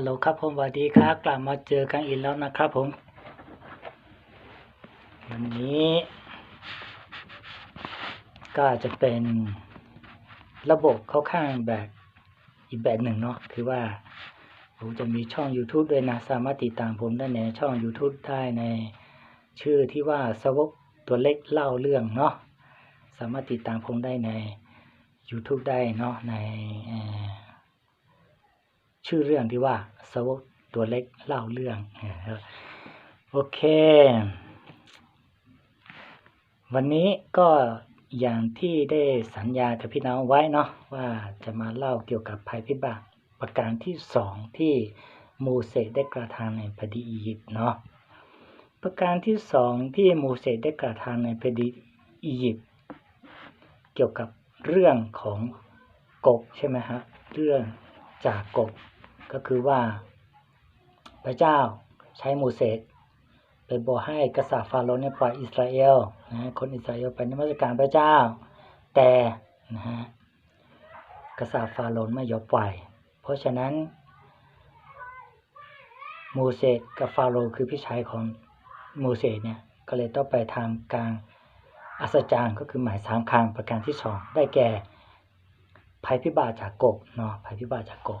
ฮัลโหลครับผมสวัสดีครับกลับมาเจอกันอีกแล้วนะครับผม วันนี้ ก็จะเป็นระบบเข้าข้างแบบอีกแบบหนึ่งเนาะคือว่า ผมจะมีช่อง YouTube ด้วยนะ สามารถติดตามผมได้ในช่อง YouTube ได้ในชื่อที่ว่าสวกตัวเล็กเล่าเรื่องเนาะสามารถติดตามผมได้ใน YouTube ได้เนาะใน ชื่อเรื่องที่ว่าสวกตัวเล็กเล่าเรื่อง โอเค วันนี้ก็อย่างที่ได้สัญญากับพี่น้องไว้เนาะว่าจะมาเล่าเกี่ยวกับภัยพิบัติประการที่สองที่มูเสสได้กระทำในแผ่นดินอียิปต์เนาะประการที่สองที่มูเสสได้กระทำในแผ่นดินอียิปต์เกี่ยวกับเรื่องของกบใช่ไหมฮะเรื่องจากกบ ก็คือว่า พระเจ้าใช้โมเสสไปบอกให้กษัตริย์ฟาโรห์เนี่ยปล่อยอิสราเอลนะฮะคนอิสราเอลไปนมัสการพระเจ้า แต่นะฮะกษัตริย์ฟาโรห์ไม่ยอมปล่อย เพราะฉะนั้นโมเสสกับฟาโรห์คือพี่ชายของโมเสสเนี่ยก็เลยต้องไปทำการอัศจรรย์ก็คือหมายสามครั้งประการที่สองได้แก่ภัยพิบัติจากกบเนาะภัยพิบัติจากกบ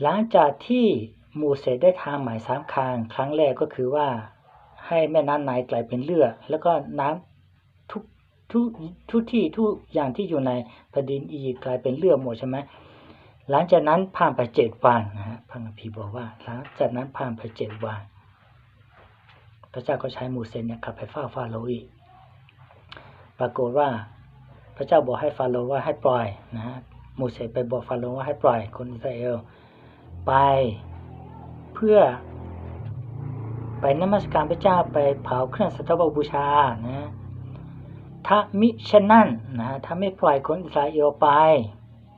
หลังจากที่มูเสสได้ทางหมายสามคางครั้งแรกก็คือว่าให้แม่น้ำไนกลายเป็นเลือดแล้วก็น้ำทุกทุกทุกที่ทุกอย่างที่อยู่ในแผ่นดินอียิปต์กลายเป็นเลือดหมดใช่ไหมหลังจากนั้นผ่านไปเจ็ดวันนะฮะพระคัมภีร์บอกว่า หลังจากนั้นผ่านไปเจ็ดวัน พระเจ้าก็ใช้มูเสสเนี่ยกลับไปเฝ้าฟาโรห์อีกปรากฏว่า พระเจ้าบอกให้ฟาโรห์ว่าให้ปล่อยนะฮะมูเสสไปบอกฟาโรห์ว่าให้ปล่อยคนอิสราเอล ไป เพื่อ ไปนมัสการพระเจ้าไปเผาเครื่องสัตว์บูชานะถ้ามิฉะนั้นนะถ้าไม่ปล่อยคนอิสราเอลไป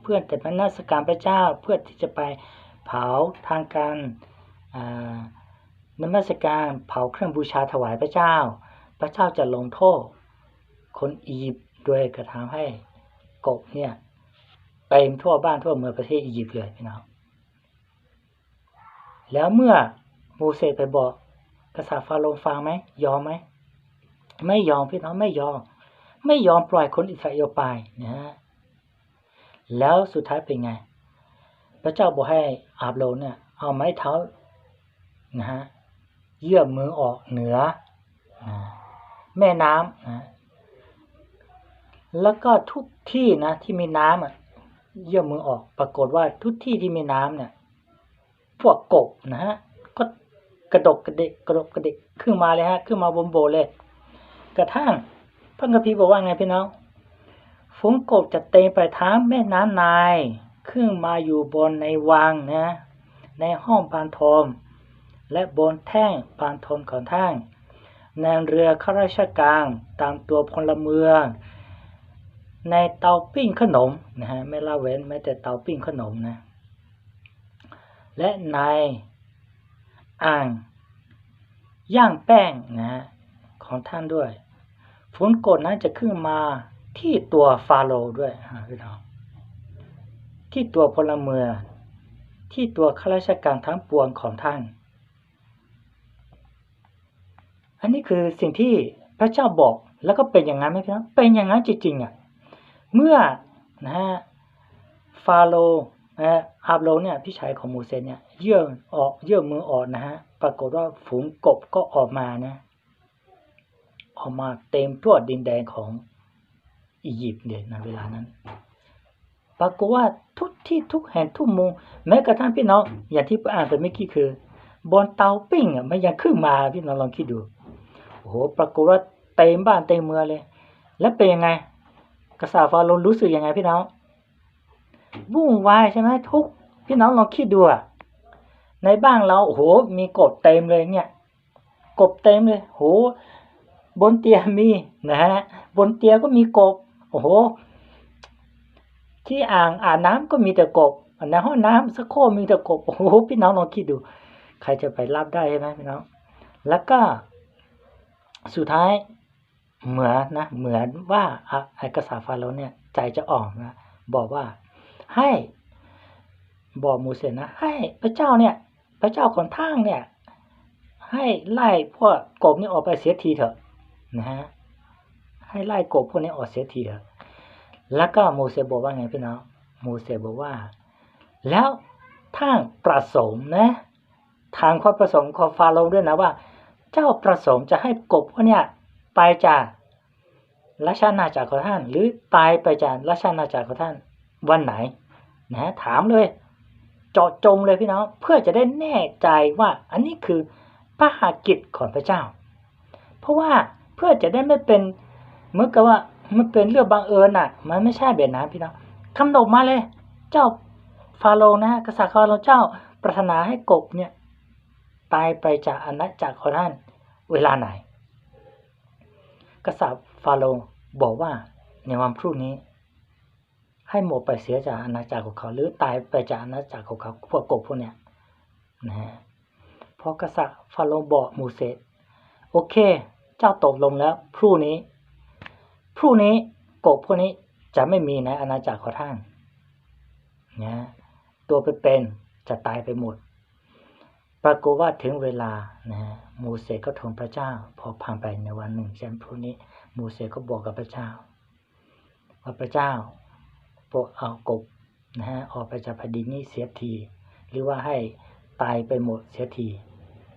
เพื่อแต่นมัสการพระเจ้าเพื่อที่จะไปเผาทางการนมัสการเผาเครื่องบูชาถวายพระเจ้า พระเจ้าจะลงโทษคนอียิปต์โดยกระทำให้กบเนี่ยเต็มทั่วบ้านทั่วเมืองประเทศอียิปต์เลยพี่น้อง แล้วเมื่อโมเสสไปบอกกษัตริย์ฟาโรห์ฟังไหมยอมไหมไม่ยอมพี่น้องไม่ยอม ไม่ยอมปล่อยคนอิสราเอลไปนะฮะแล้วสุดท้ายเป็นไง พระเจ้าบอกให้อาบโลนเนี่ย เอาไม้เท้านะฮะเยื่อมือออกเหนือนะแม่น้ำนะแล้วก็ทุกที่นะที่มีน้ำอะเยื่อมือออก ปรากฏว่าทุกที่ที่มีน้ำเนี่ย พวกกบนะฮะก็กระดกกระเดกกระดกกระเดกขึ้นมาเลยฮะขึ้นมาบนโบเลย กระทั่งพระคัมภีบอกว่าไงพี่น้องฝูงกบจะเต็มไปทั้งแม่น้ำนายขึ้นมาอยู่บนในวังนะในห้องปานทม และบนแท่งปานทมของท่านในเรือข้าราชการตามตัวพลเมือง ในเตาปิ้งขนมนะฮะไม่ละเว้นแม้แต่เตาปิ้งขนมนะ และในอ่างย่างแป้งนะฮะของท่านด้วย ฝนกดนั้นจะขึ้นมาที่ตัวฟาโรด้วยฮะพี่น้องที่ตัวพลเมืองที่ตัวข้าราชการทั้งปวงของท่าน อันนี้คือสิ่งที่พระเจ้าบอกแล้วก็เป็นอย่างนั้นไหมพี่น้องเป็นอย่างนั้นจริงๆอะ เมื่อนะฮะฟาโรห์ อาบโลเนี่ยพี่ชายของโมเสสเนี่ยเยื่อออกเยื่อมือออกนะฮะปรากฏว่าฝูงกบก็ออกมานะออกมาเต็มทั่วดินแดนของอียิปต์เนี่ยในเวลานั้น ปรากฏว่าทุกที่ทุกแห่งทุกมุมแม้กระทั่งพี่น้องอย่างที่อ่านไปเมื่อกี้คือบนเตาปิ้งอะมันยังขึ้นมาพี่น้องลองคิดดูโอ้โหปรากฏว่าเต็มบ้านเต็มเมืองเลย แล้วเป็นยังไงกษัตริย์ฟาโรห์รู้สึกยังไงพี่น้อง วุ่นวายใช่ไหมทุกพี่น้องลองคิดดูอะในบ้านเราโอ้โหมีกบเต็มเลยเนี่ย กบเต็มเลยโหบนเตียงมีนะฮะบนเตียงก็มีกบโอ้โห ที่อ่างอางน้ำก็มีแต่กบในห้องน้ำสักโคมีแต่กบโอ้โหพี่น้องลองคิดดู ใครจะไปรับได้ใช่ไหมพี่น้อง แล้วก็สุดท้ายเหมือนนะ เหมือนว่าอ้กษัตริย์ฟาโรห์เนี่ย ใจจะอ่อนนะ บอกว่า ให้บอกมูเสสนะให้พระเจ้าเนี่ย พระเจ้าคนทางเนี่ย ให้ไล่พวกกบนี่ออกไปเสียทีเถอะนะฮะให้ไล่กบพวกนี้ออกเสียทีเถอะแล้วก็โมเสสบอกว่าไงพี่น้องโมเสสบอกว่า แล้วทางประสงค์นะทางความประสงค์ของฟาโรห์ด้วยนะว่า เจ้าประสงค์จะให้กบพวกเนี้ยไปจากราชอาณาจักรของท่าน หรือตายไปจากราชอาณาจักรของท่าน วันไหนนะถามเลย เจาะจงเลยพี่น้องเพื่อจะได้แน่ใจว่าอันนี้คือพระหากิจของพระเจ้า เพราะว่าเพื่อจะได้ไม่เป็นเหมือนกับว่ามันเป็นเรื่องบังเอิญน่ะ มันไม่ใช่แบบนั้นพี่น้องคำนบมาเลย เจ้าฟาโรห์นะกษัตริย์ฟาโรห์เจ้าปรารถนาให้กบเนี่ยตายไปจากอาณาจักรของท่านเวลาไหน กษัตริย์ฟาโรห์บอกว่าในวันพรุ่งนี้ ให้หมดไปเสียจากอาณาจักรของเขา หรือตายไปจากอาณาจักรของเขาพวกกบพวกเนี้ยนะฮะพอกษัตริย์ฟาโรห์บอกมูเสสโอเค เจ้าตกลงแล้ว พรุ่งนี้ พรุ่งนี้กบพวกนี้จะไม่มีในอาณาจักรของท่านนะตัวเป็นๆจะตายไปหมด ปรากฏว่าถึงเวลานะมูเสสก็ทูลพระเจ้า พอผ่านไปในวันหนึ่งเช่นพรุ่งนี้ มูเสสก็บอกกับพระเจ้า ว่าพระเจ้า โปรดเอากบนะฮะออกไปจากแผ่นดินนี้เสียที หรือว่าให้ตายไปหมดเสียที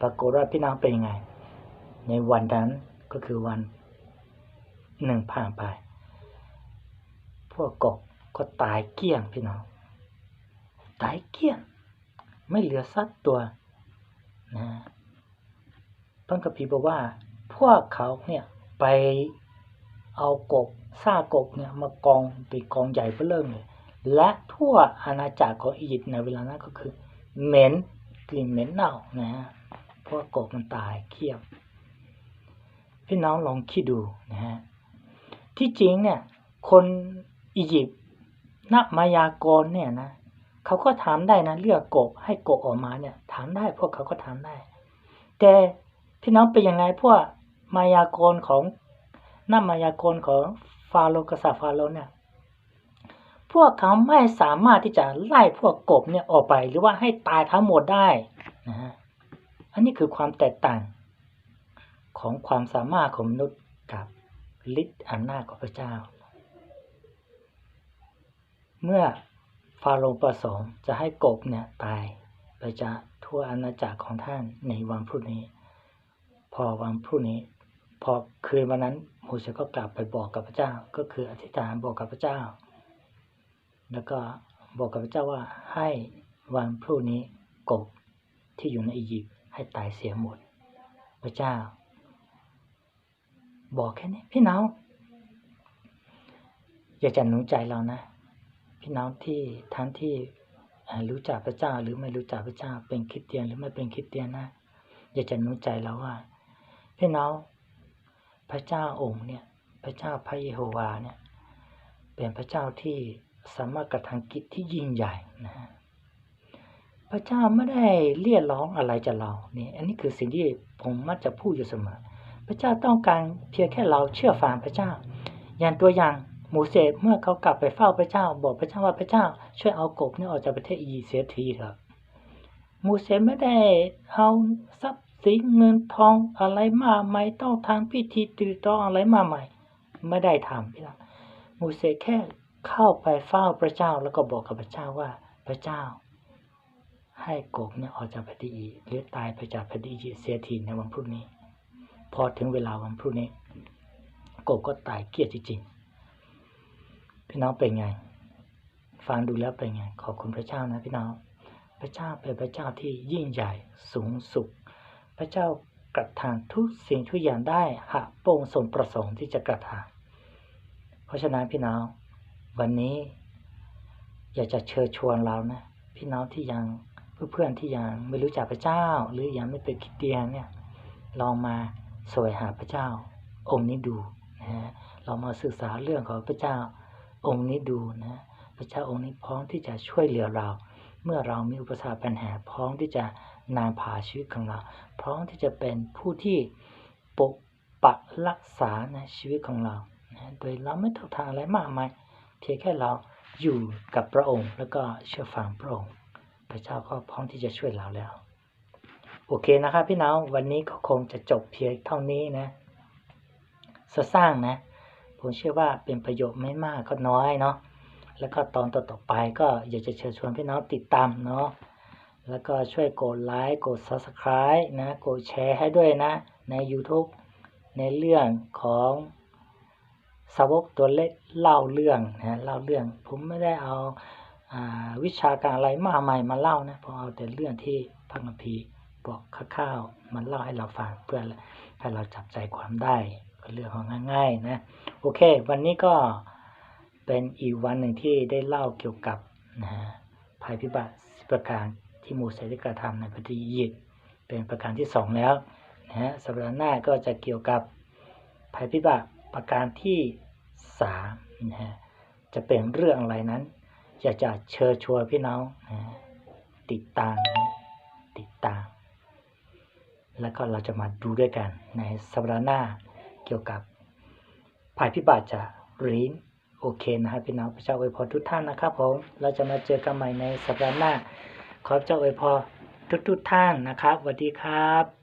ปรากฏว่าพี่น้องเป็นยังไง ในวันนั้นก็คือวันหนึ่งผ่านไป พวกกบก็ตายเกลี้ยงพี่น้อง ตายเกลี้ยง ไม่เหลือสักตัวนะพระคัมภีบอกว่า พวกเขาเนี่ยไป เอากบซากกบเนี่ยมากองเป็นกองใหญ่เพื่อเริ่มเลย และทั่วอาณาจักรของอียิปต์ในเวลานั้นก็คือเหม็นกลิ่นเหม็นเน่านะฮะเพราะกบมันตายเคียบพี่น้องลองคิดดูนะฮะที่จริงเนี่ยคนอียิปต์นักมายากรเนี่ยนะเขาก็ถามได้นะเลือกกบให้กบออกมาเนี่ยถามได้พวกเขาก็ถามได้ แต่พี่น้องเป็นยังไงพวกมายากรของ นักมายากรของฟาโรกษัตริย์ฟาโรเนี่ย พวกเขาไม่สามารถที่จะไล่พวกกบเนี่ยออกไป หรือว่าให้ตายทั้งหมดได้นะฮะอันนี้คือความแตกต่างของความสามารถของมนุษย์กับฤทธิ์อำนาจของพระเจ้า เมื่อฟาโรห์ประสงค์จะให้กบเนี่ยตายไปจาทั่วอาณาจักรของท่านในวันพรุ่งนี้ พอวันพรุ่งนี้ พอคืนวันนั้น โมเสสก็กลับไปบอกกับพระเจ้า ก็คืออธิษฐานบอกกับพระเจ้า แล้วก็บอกกับพระเจ้าว่าให้วันพรุ่งนี้กบที่อยู่ในอียิปต์ให้ตายเสียหมด พระเจ้า บอกแค่นี้พี่น้องอยากจะหนุนใจเรานะ พี่น้องที่ทั้งที่รู้จักพระเจ้าหรือไม่รู้จักพระเจ้าเป็นคริสเตียนหรือไม่เป็นคริสเตียนนะอยากจะหนุนใจเราว่า พี่น้อง พระเจ้าองค์เนี่ย พระเจ้าพระเยโฮวาเนี่ย เป็นพระเจ้าที่สามารถกระทำกิจที่ยิ่งใหญ่นะฮะพระเจ้าไม่ได้เรียกร้องอะไรจากเราเนี่ยอันนี้คือสิ่งที่ผมมักจะพูดอยู่เสมอ พระเจ้าต้องการเพียงแค่เราเชื่อฟังพระเจ้า อย่างตัวอย่างหมูเสสเมื่อเขากลับไปเฝ้าพระเจ้า บอกพระเจ้าว่าพระเจ้า ช่วยเอากบนี่ออกจากประเทศอียิปต์เสียทีเถอะหมูเสสไม่ได้เอาทรัพย์ สิเงินทองอะไรมากมต้องทำพิธีตรีตรองอะไรมากมายไม่ได้ทำพี่น้องมูเสสแค่เข้าไปเฝ้าพระเจ้าแล้วก็บอกกับพระเจ้าว่าพระเจ้า ให้กบเนี่ยออกจากแผ่นดินอีหรือตายไปจากแผ่นดินอีเสียทีในวันพรุ่งนี้ พอถึงเวลาวันพรุ่งนี้ กบก็ตายเกลียดจริงๆพี่น้องเป็นไงฟังดูแล้วเป็นไง ขอบคุณพระเจ้านะพี่น้อง พระเจ้าเป็นพระเจ้าที่ยิ่งใหญ่สูงสุด พระเจ้ากระทำทุกสิ่งทุกอย่างได้หากโปร่งสมประสงค์ที่จะกระทำเพราะฉะนั้นพี่น้อง วันนี้ อยากจะเชิญชวนเรานะ พี่น้องที่ยังเพื่อนๆที่ยังไม่รู้จักพระเจ้า หรือยังไม่เป็นคริสเตียนเนี่ยลองมาสวงหาพระเจ้า องค์นี้ดูนะฮะเรามาศึกษาเรื่องของพระเจ้า องค์นี้ดูนะพระเจ้าองค์นี้พร้อมที่จะช่วยเหลือเรา เมื่อเรามีอุปสรรคปัญหาพร้อมที่จะ นำพาชีวิตของเรา พร้อมที่จะเป็นผู้ที่ปกปักรักษาในชีวิตของเรา โดยเราไม่ต้องทำอะไรมากมายเพียงแค่เราอยู่กับพระองค์ แล้วก็เชื่อฟังพระองค์ พระเจ้าก็พร้อมที่จะช่วยเราแล้ว โอเคนะครับพี่น้องวันนี้ก็คงจะจบเพียงเท่านี้นะสร้างนะ ผมเชื่อว่าเป็นประโยชน์ไม่มากก็น้อยเนาะแล้วก็ตอนต่อๆไปก็อยากจะเชิญชวนพี่น้องติดตามเนาะ แล้วก็ช่วยกดไลค์กด Subscribe นะกดแชร์ให้ด้วยนะ ใน YouTube ในเรื่องของสาวกตัวเล็กเล่าเรื่องนะเล่าเรื่อง ผมไม่ได้เอาอาวิชาการอะไรมากมายมาเล่านะผมเอาแต่เรื่องที่พระคัมภีร์บอกคร่าวๆมันเล่าให้เราฟังเพื่อให้เราจับใจความได้เรื่องของง่ายๆนะโอเค วันนี้ก็เป็นอีกวันหนึ่งที่ได้เล่าเกี่ยวกับนะฮะภัยพิบัติสิบประการ ที่มูเสได้กระทำในประเทศอียิปต์เป็นประการที่สองแล้วนะฮะสัปดาห์หน้าก็จะเกี่ยวกับภัยพิบัติประการที่สามนะฮะจะเป็นเรื่องอะไรนั้น อยากจะเชิญชวนพี่น้องนะติดตามนะติดตาม แล้วก็เราจะมาดูด้วยกันในสัปดาห์หน้าเกี่ยวกับภัยพิบัติจากรีนโอเคนะครับพี่น้องพระเจ้าอวยพรทุกท่านนะครับผม เราจะมาเจอกันใหม่ในสัปดาห์หน้า ขอเจ้าอวยพรทุกๆท่านนะครับสวัสดีครับ